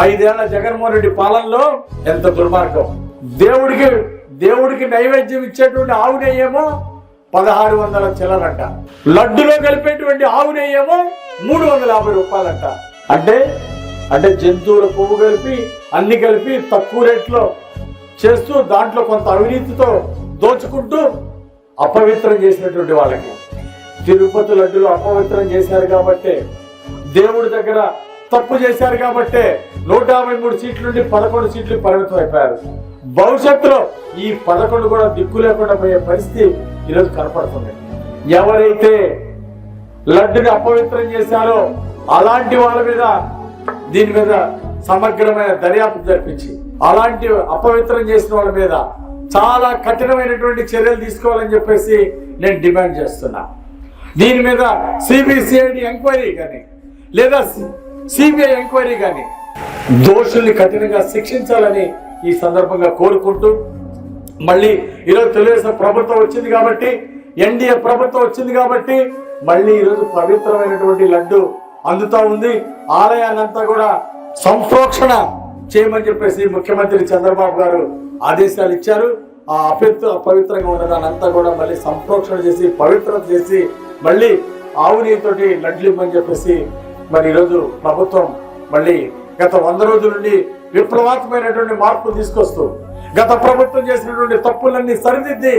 ఐదేళ్ళ జగన్మోహన్ రెడ్డి పాలనలో ఎంత దుర్మార్గం. దేవుడికి దేవుడికి నైవేద్యం ఇచ్చేటువంటి ఆవు నెయ్యేమో పదహారు వందల చిల్లరంట. లడ్డులో కలిపేటువంటి ఆవు నెయ్యేమో మూడు వందల యాభై రూపాయలంట. అంటే అంటే జంతువుల పువ్వు కలిపి అన్ని కలిపి తక్కువ రేట్లో చేస్తూ దాంట్లో కొంత అవినీతితో దోచుకుంటూ అపవిత్రం చేసినటువంటి వాళ్ళకి. తిరుపతి లడ్డులో అపవిత్రం చేశారు కాబట్టి దేవుడి దగ్గర తప్పు చేశారు కాబట్టే నూట యాభై మూడు సీట్ల నుండి పదకొండు సీట్లు పరిమితం అయిపోయారు. భవిష్యత్తులో ఈ పదకొండు కూడా దిక్కు లేకుండా పోయే పరిస్థితి ఈరోజు కనపడుతుంది. ఎవరైతే లడ్డుని అపవిత్రం చేశారో అలాంటి వాళ్ళ మీద దీని మీద సమగ్రమైన దర్యాప్తు జరిపించి అలాంటి అపవిత్రం చేసిన వాళ్ళ మీద చాలా కఠినమైనటువంటి చర్యలు తీసుకోవాలని చెప్పేసి నేను డిమాండ్ చేస్తున్నా. దీని మీద సిబిసిఐడి ఎంక్వైరీ కానీ లేదా సిబిఐ ఎంక్వైరీ కానీ దోషుల్ని కఠినంగా శిక్షించాలని ఈ సందర్భంగా కోరుకుంటూ మళ్ళీ ఈరోజు తెలుగుదేశం ప్రభుత్వం వచ్చింది కాబట్టి ఎన్డీఏ ప్రభుత్వం వచ్చింది కాబట్టి మళ్ళీ ఈరోజు పవిత్రమైనటువంటి లడ్డు అందుతా ఉంది. ఆలయాన్నంతా కూడా సంప్రోక్షణ చేయమని చెప్పేసి ముఖ్యమంత్రి చంద్రబాబు గారు ఆదేశాలు ఇచ్చారు. ఆ అపవిత్ర అపవిత్రంగా ఉన్న దానంతా కూడా మళ్ళీ సంప్రోక్షణ చేసి పవిత్రత చేసి మళ్ళీ ఆవునీతోటి లడ్లు ఇవ్వమని చెప్పేసి మరి ఈరోజు ప్రభుత్వం మళ్ళీ గత వంద రోజుల నుండి విప్లవాత్మకమైనటువంటి మార్పులు తీసుకొస్తూ గత ప్రభుత్వం చేసినటువంటి తప్పులన్నీ సరిదిద్ది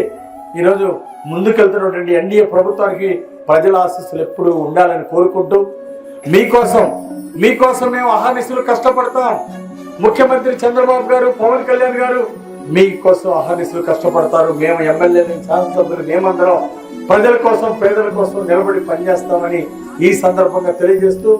ఈరోజు ముందుకెళ్తున్నటువంటి ఎన్డీఏ ప్రభుత్వానికి ప్రజల ఆశీస్సులు ఎప్పుడు ఉండాలని కోరుకుంటూ మీకోసం మీకోసం మేము అహర్నిశలు కష్టపడతాం. ముఖ్యమంత్రి చంద్రబాబు గారు పవన్ కళ్యాణ్ గారు మీకోసం అహర్నిశలు కష్టపడతారు. మేము ఎమ్మెల్యేలు శాసనసభ్యులు మేమందరం ప్రజల కోసం పేదల కోసం నిలబడి పనిచేస్తామని ఈ సందర్భంగా తెలియజేస్తూ